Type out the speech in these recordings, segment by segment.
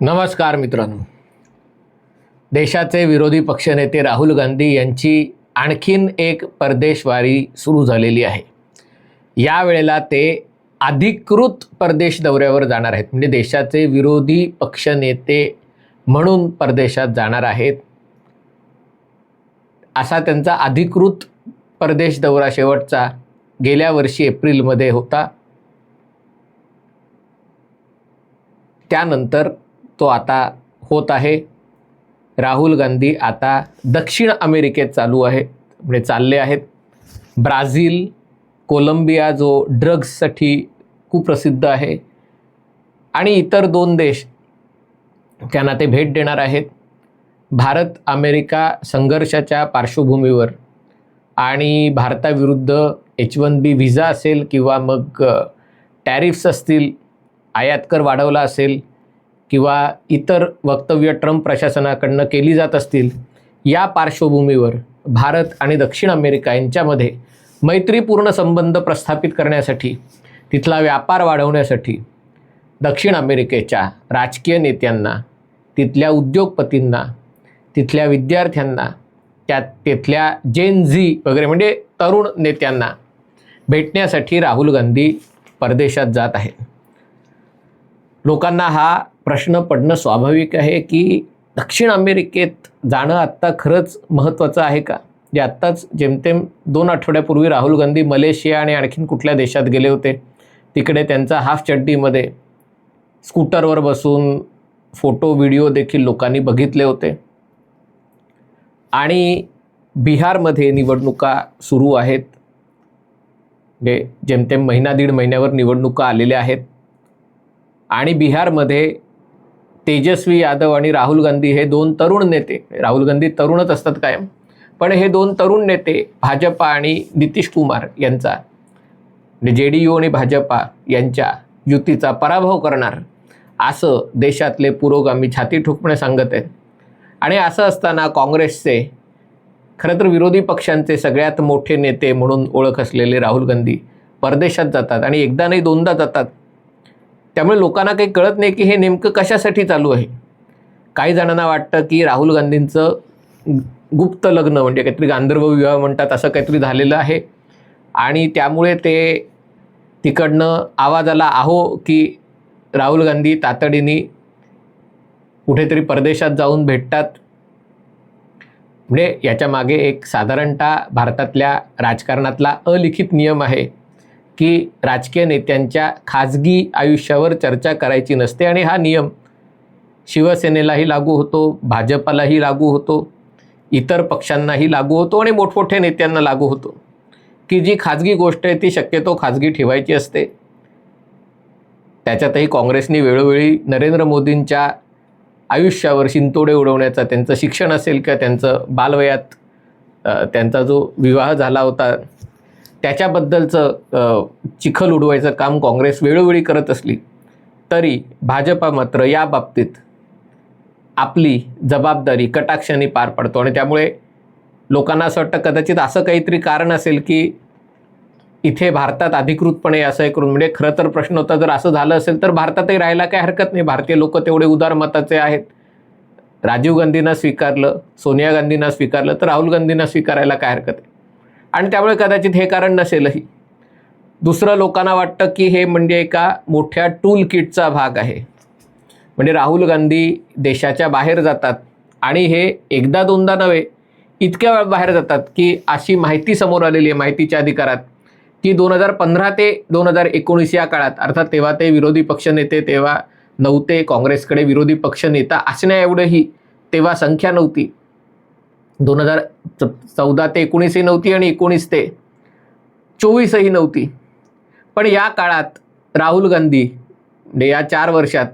नमस्कार मित्रांनो. देशाचे विरोधी पक्षनेते राहुल गांधी यांची आणखीन एक परदेशवारी सुरू झालेली आहे. यावेळेला ते अधिकृत परदेश दौऱ्यावर जाणार आहेत. म्हणजे देशाचे विरोधी पक्षनेते म्हणून परदेशात जाणार आहेत. असा त्यांचा अधिकृत परदेश दौरा शेवटचा गेल्या वर्षी एप्रिलमध्ये होता. त्यानंतर तो आता होत आहे. राहुल गांधी आता दक्षिण अमेरिकेत चालू आहे म्हणजे चालले आहेत. ब्राझील कोलंबिया जो ड्रग्जसाठी खूप प्रसिद्ध आहे. आणि इतर दोन देश त्यांना ते भेट देणार आहेत. भारत अमेरिका संघर्षाच्या पार्श्वभूमीवर आणि भारताविरुद्ध एच वन बी व्हिजा असेल किंवा मग टॅरिफ्स असतील आयातकर वाढवला असेल किंवा इतर वक्तव्य ट्रम्प प्रशासनाकडनं केली जात असतील या पार्श्वभूमीवर भारत आणि दक्षिण अमेरिका यांच्यामध्ये मैत्रीपूर्ण संबंध प्रस्थापित करण्यासाठी तिथला व्यापार वाढवण्यासाठी दक्षिण अमेरिकेच्या राजकीय नेत्यांना तिथल्या उद्योगपतींना तिथल्या विद्यार्थ्यांना त्या तिथल्या जेन झी वगैरे म्हणजे तरुण नेत्यांना भेटण्यासाठी राहुल गांधी परदेशात जात आहेत. लोकांना हा प्रश्न पडणं स्वाभाविक आहे की दक्षिण अमेरिकेत जाणं आत्ता खरंच महत्त्वाचं आहे का? जे आत्ताच जेमतेम दोन आठवड्यापूर्वी राहुल गांधी मलेशिया आणि आणखीन कुठल्या देशात गेले होते तिकडे त्यांचा हाफ चड्डीमध्ये स्कूटरवर बसून फोटो व्हिडिओ देखील लोकांनी बघितले होते. आणि बिहारमध्ये निवडणुका सुरू आहेत. म्हणजे जेमतेम महिना दीड महिन्यावर निवडणुका आलेल्या आहेत. आणि बिहारमध्ये तेजस्वी यादव आणि राहुल गांधी हे दोन तरुण नेते राहुल गांधी तरुणच असतात कायम पण हे दोन तरुण नेते भाजपा आणि नितीश कुमार यांचा म्हणजे जे डी यू आणि भाजपा यांच्या युतीचा पराभव करणार असं देशातले पुरोगामी छाती ठोकणे सांगत आहेत. आणि असं असताना काँग्रेसचे खरं तर विरोधी पक्षांचे सगळ्यात मोठे नेते म्हणून ओळख असलेले राहुल गांधी परदेशात जातात आणि एकदा नाही दोनदा जातात. त्यामुळे लोकांना काही कळत नाही की हे नेमकं कशासाठी चालू आहे. काही जणांना वाटतं की राहुल गांधींचं गुप्त लग्न म्हणजे काहीतरी गांधर्व विवाह म्हणतात असं काहीतरी झालेलं आहे. आणि त्यामुळे ते तिकडनं आवाज आला आहो की राहुल गांधी तातडीने कुठेतरी परदेशात जाऊन भेटतात. म्हणजे याच्या मागे एक साधारणतः भारतातल्या राजकारणातला अलिखित नियम आहे की राजकीय नेत्यांच्या खाजगी आयुष्यावर चर्चा करायची नसते आणि हा नियम शिवसेनेलाही लागू होतो भाजपालाही लागू होतो इतर पक्षांनाही लागू होतो आणि मोठमोठ्या नेत्यांना लागू होतो. की जी खाजगी गोष्ट आहे ती शक्यतो खाजगी ठेवायची असते. त्याच्यातही काँग्रेसने वेळोवेळी नरेंद्र मोदींच्या आयुष्यावर शिंतोडे उडवण्याचा त्यांचं शिक्षण असेल किंवा त्यांचं बालवयात त्यांचा जो विवाह झाला होता त्याच्याबद्दलचं चिखल उडवायचं काम काँग्रेस वेळोवेळी करत असली तरी भाजपा मात्र या बाबतीत आपली जबाबदारी कटाक्षाने पार पडतो. आणि त्यामुळे लोकांना असं वाटतं कदाचित असं काहीतरी कारण असेल की इथे भारतात अधिकृतपणे असं हे करून म्हणजे खरं तर प्रश्न होता जर असं झालं असेल तर भारतातही राहायला काही हरकत नाही. भारतीय लोक तेवढे उदार मताचे आहेत. राजीव गांधींना स्वीकारलं सोनिया गांधींना स्वीकारलं तर राहुल गांधींना स्वीकारायला काय हरकत आहे? आणि त्यामुळे कदाचित हे कारण नसेलही. दुसरं लोकांना वाटतं की हे म्हणजे एका मोठ्या टूल किटचा भाग आहे. म्हणजे राहुल गांधी देशाच्या बाहेर जातात आणि हे एकदा दोनदा नव्हे इतक्या वेळ बाहेर जातात की अशी माहिती समोर आलेली आहे माहितीच्या अधिकारात. की दोन हजार पंधरा ते दोन हजार एकोणीस या काळात अर्थात तेव्हा ते विरोधी पक्षनेते तेव्हा नव्हते काँग्रेसकडे विरोधी पक्षनेता असण्याएवढंही तेव्हा संख्या नव्हती. दोन हजार च चौदा ते एकोणीसही नव्हती आणि एकोणीस ते चोवीसही नव्हती. पण या काळात राहुल गांधी म्हणजे या चार वर्षात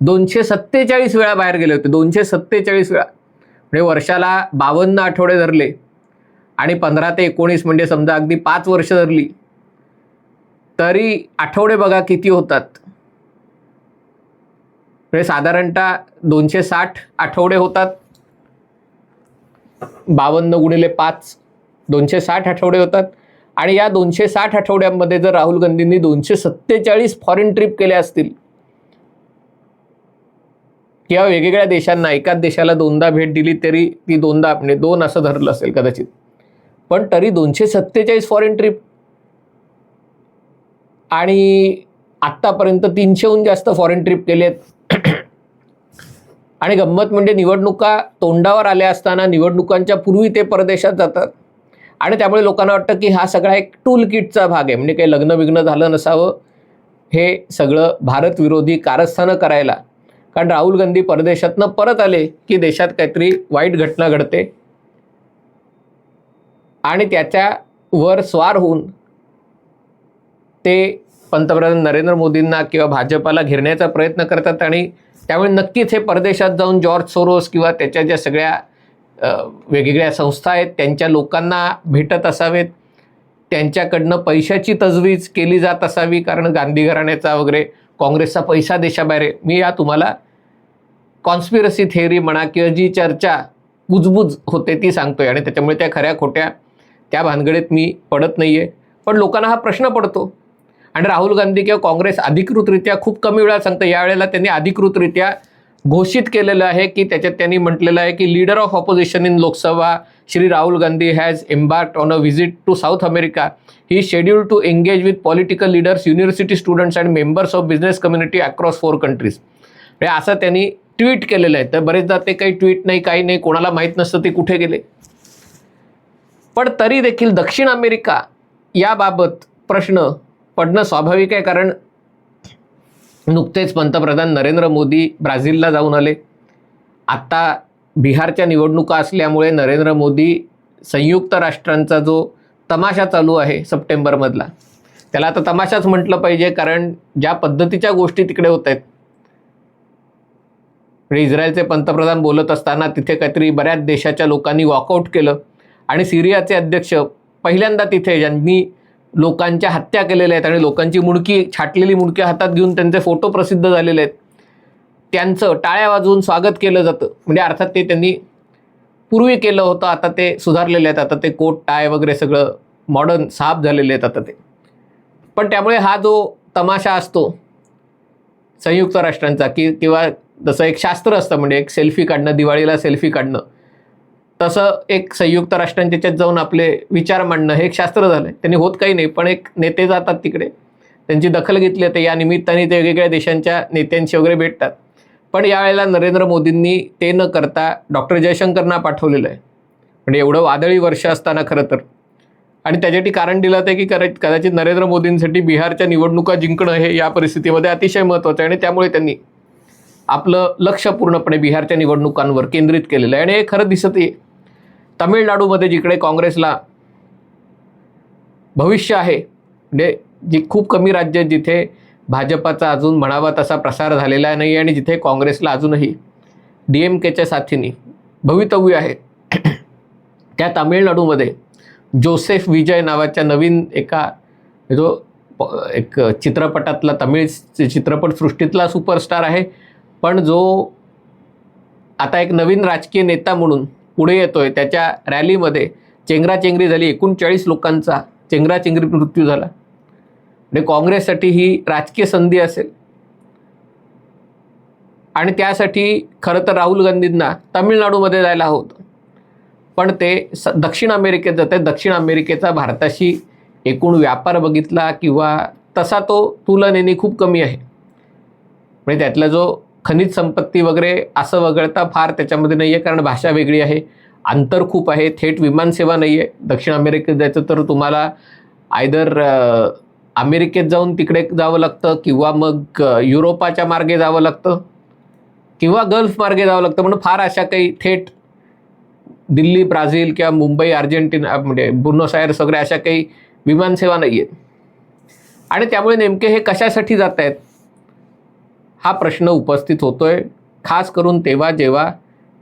दोनशे सत्तेचाळीस वेळा बाहेर गेले होते. दोनशे सत्तेचाळीस वेळा. म्हणजे वर्षाला बावन्न आठवडे धरले आणि पंधरा ते एकोणीस म्हणजे समजा अगदी पाच वर्ष धरली. तरी आठवडे बघा किती होतात. म्हणजे साधारणतः दोनशे साठ आठवडे होतात. बावन्न गुणिले पाच दोनशे साठ आठवडे होतात. आणि या दोनशे साठ आठवड्यांमध्ये जर राहुल गांधींनी दोनशे सत्तेचाळीस फॉरेन ट्रिप केल्या असतील. किंवा वेगवेगळ्या देशांना एकाच देशाला दोनदा भेट दिली तरी ती दोनदा आपण दोन असं धरलं असेल कदाचित. पण तरी दोनशे सत्तेचाळीस फॉरेन ट्रिप आणि आत्तापर्यंत तीनशेहून जास्त फॉरेन ट्रिप केलेत. आणि गंमत म्हणजे निवडणुका तोंडावर आल्या असताना निवडणुकांच्या पूर्वी ते परदेशात जातात. आणि त्यामुळे लोकांना वाटतं की हा सगळा एक टूल किटचा भाग आहे. म्हणजे काही लग्न विग्न झालं नसावं. हे सगळं भारत विरोधी कारस्थानं करायला. कारण राहुल गांधी परदेशातनं परत आले की देशात काहीतरी वाईट घटना घडते. आणि त्याच्यावर स्वार होऊन ते पंतप्रधान नरेंद्र मोदींना किंवा भाजपाला घेरण्याचा प्रयत्न करतात आणि त्यामुळे नक्कीच हे परदेशात जाऊन जॉर्ज सोरोस किंवा त्याच्या ज्या सगळ्या वेगवेगळ्या संस्था आहेत त्यांच्या लोकांना भेटत असावेत. त्यांच्याकडनं पैशाची तजवीज केली जात असावी कारण गांधी घराण्याचा वगैरे काँग्रेसचा पैसा देशाबाहेर आहे. मी या तुम्हाला कॉन्स्पिरसी थेअरी म्हणा किंवा जी चर्चा बुजबुज होते ती सांगतो आहे आणि त्याच्यामुळे त्या खऱ्या खोट्या त्या भानगडीत मी पडत नाही आहे पण लोकांना हा प्रश्न पडतो. आणि राहुल गांधी किंवा काँग्रेस अधिकृतरित्या खूप कमी वेळा सांगतं. यावेळेला त्यांनी अधिकृतरित्या घोषित केलेलं आहे की त्याच्यात त्यांनी म्हटलेलं आहे की leader of opposition in Lok Sabha Shri Rahul Gandhi has embark on a visit to South America he schedule to engage with political leaders university students and members of business community across four countries म्हणजे असं त्यांनी tweet केलेलं आहे. तर बरेचदा ते काही tweet नाही काही नाही कोणाला माहीत नसतं ते कुठे गेले. पण तरी देखील दक्षिण अमेरिका याबाबत प्रश्न पडणं स्वाभाविक आहे कारण नुकतेच पंतप्रधान नरेंद्र मोदी ब्राझीलला जाऊन आले. आत्ता बिहारच्या निवडणुका असल्यामुळे नरेंद्र मोदी संयुक्त राष्ट्रांचा जो तमाशा चालू आहे सप्टेंबरमधला त्याला आता तमाशाच म्हटलं पाहिजे कारण ज्या पद्धतीच्या गोष्टी तिकडे होत आहेत म्हणजे इस्रायलचे पंतप्रधान बोलत असताना तिथे काहीतरी बऱ्याच देशाच्या लोकांनी वॉकआउट केलं. आणि सिरियाचे अध्यक्ष पहिल्यांदा तिथे ज्यांनी लोकांच्या हत्या केलेल्या आहेत आणि लोकांची मुडकी छाटलेली मुडकी हातात घेऊन त्यांचे फोटो प्रसिद्ध झालेले आहेत. त्यांचं टाळ्या वाजवून स्वागत केलं जातं. म्हणजे अर्थात ते त्यांनी पूर्वी केलं होतं आता ते सुधारलेले आहेत. आता ते कोट टाय वगैरे सगळं मॉडर्न साफ झालेले आहेत आता ते. पण त्यामुळे हा जो तमाशा असतो संयुक्त राष्ट्रांचा की किंवा जसं एक शास्त्र असतं म्हणजे एक सेल्फी काढणं दिवाळीला सेल्फी काढणं तसं एक संयुक्त राष्ट्रांच्याच्यात जाऊन आपले विचार मांडणं हे एक शास्त्र झालं त्यांनी होत काही नाही पण एक नेते जातात तिकडे. त्यांची दखल घेतली जाते या निमित्ताने ते वेगवेगळ्या देशांच्या नेत्यांशी वगैरे भेटतात. पण यावेळेला नरेंद्र मोदींनी ते न करता डॉक्टर जयशंकरना पाठवलेलं आहे. म्हणजे एवढं वादळी वर्ष असताना खरं तर. आणि त्याच्यासाठी कारण दिलं आहे की कर कदाचित नरेंद्र मोदींसाठी बिहारच्या निवडणुका जिंकणं हे या परिस्थितीमध्ये अतिशय महत्त्वाचं आहे. आणि त्यामुळे त्यांनी आपलं लक्ष पूर्णपणे बिहारच्या निवडणुकांवर केंद्रित केलेलं आहे. आणि हे खरं दिसत आहे तमिळनाडूमध्ये जिकडे काँग्रेसला भविष्य आहे म्हणजे जी खूप कमी राज्य आहेत जिथे भाजपाचा अजून म्हणावा तसा प्रसार झालेला नाही आणि जिथे काँग्रेसला अजूनही डी एम केच्या साथीने भवितव्य आहे. त्या तामिळनाडूमध्ये जोसेफ विजय नावाच्या नवीन एका जो प- एक चित्रपटातला तमिळ चित्रपटसृष्टीतला सुपरस्टार आहे. पण जो आता एक नवीन राजकीय नेता म्हणून पुढे येतोय. त्याच्या रॅलीमध्ये चेंगराचेंगरी झाली. एकोणचाळीस लोकांचा चेंगराचेंगरी मृत्यू झाला. म्हणजे काँग्रेससाठी ही राजकीय संधी असेल. आणि त्यासाठी खरं तर राहुल गांधींना तामिळनाडूमध्ये जायला होतं. पण ते स दक्षिण अमेरिकेत जाते दक्षिण अमेरिकेचा भारताशी एकूण व्यापार बघितला किंवा तसा तो तुलनेने खूप कमी आहे. म्हणजे त्यातला जो खनिज संपत्ती वगैरे असं वगळता फार त्याच्यामध्ये नाही आहे कारण भाषा वेगळी आहे. अंतर खूप आहे थेट विमानसेवा नाही आहे दक्षिण अमेरिकेत जायचं तर तुम्हाला आयदर अमेरिकेत जाऊन तिकडे जावं लागतं किंवा मग युरोपाच्या मार्गे जावं लागतं किंवा गल्फ मार्गे जावं लागतं. म्हणून फार अशा काही थेट दिल्ली ब्राझील किंवा मुंबई अर्जेंटिना म्हणजे बुर्नोस आयर्स वगैरे अशा काही विमानसेवा नाही आहेत आणि त्यामुळे नेमके हे कशासाठी जात आहेत हा प्रश्न उपस्थित होतोय. खास करून तेव्हा जेव्हा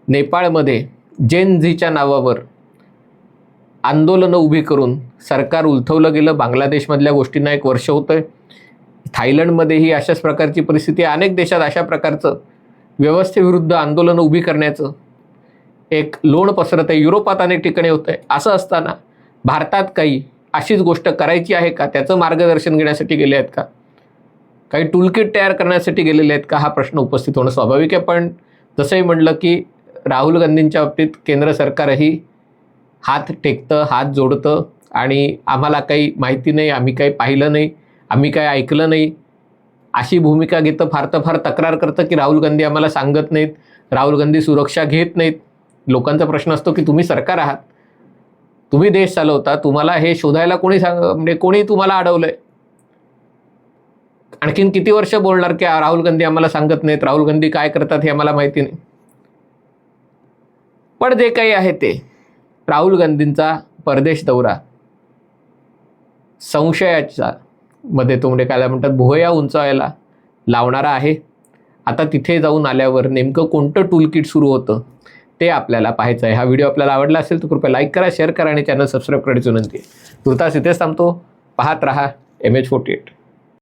नेपाळमध्ये जेन झीच्या नावावर आंदोलनं उभी करून सरकार उलथवलं गेलं बांगलादेशमधल्या गोष्टींना एक वर्ष होतं आहे थायलंडमध्येही अशाच प्रकारची परिस्थिती अनेक देशात अशा प्रकारचं व्यवस्थेविरुद्ध आंदोलनं उभी करण्याचं एक लोण पसरत आहे. युरोपात अनेक ठिकाणी होतं आहे असं असताना भारतात काही अशीच गोष्ट करायची आहे का? त्याचं मार्गदर्शन घेण्यासाठी गेले आहेत का? काही टूलकिट तयार करण्यासाठी गेलेले आहेत का हा प्रश्न उपस्थित होणं स्वाभाविक आहे. पण जसंही म्हणलं की राहुल गांधींच्या बाबतीत केंद्र सरकारही हात टेकतं हात जोडतं आणि आम्हाला काही माहिती नाही आम्ही काही पाहिलं नाही आम्ही काही ऐकलं नाही. अशी भूमिका घेतं फार तर फार तक्रार करतं की राहुल गांधी आम्हाला सांगत नाहीत राहुल गांधी सुरक्षा घेत नाहीत. लोकांचा प्रश्न असतो की तुम्ही सरकार आहात. तुम्ही देश चालवता तुम्हाला हे शोधायला कोणी सांग म्हणजे कोणी तुम्हाला अडवलं आहे आणखीन किती वर्ष बोलणार की राहुल गांधी आम्हाला सांगत नाहीत राहुल गांधी काय करतात हे आम्हाला माहिती नाही. पण जे काही आहे ते राहुल गांधींचा परदेश दौरा संशयाच्या मध्ये तो म्हणजे काय म्हणतात भुवया उंचावायला लावणारा आहे. आता तिथे जाऊन आल्यावर नेमकं कोणतं टूल किट सुरू होतं ते आपल्याला पाहायचं आहे हा व्हिडिओ आपल्याला आवडला असेल तर कृपया लाईक करा शेअर करा आणि चॅनल सबस्क्राईब करायची विनंती आहे. तुर्तास इथेच थांबतो. पाहत रहा एम एच फोर्टी एट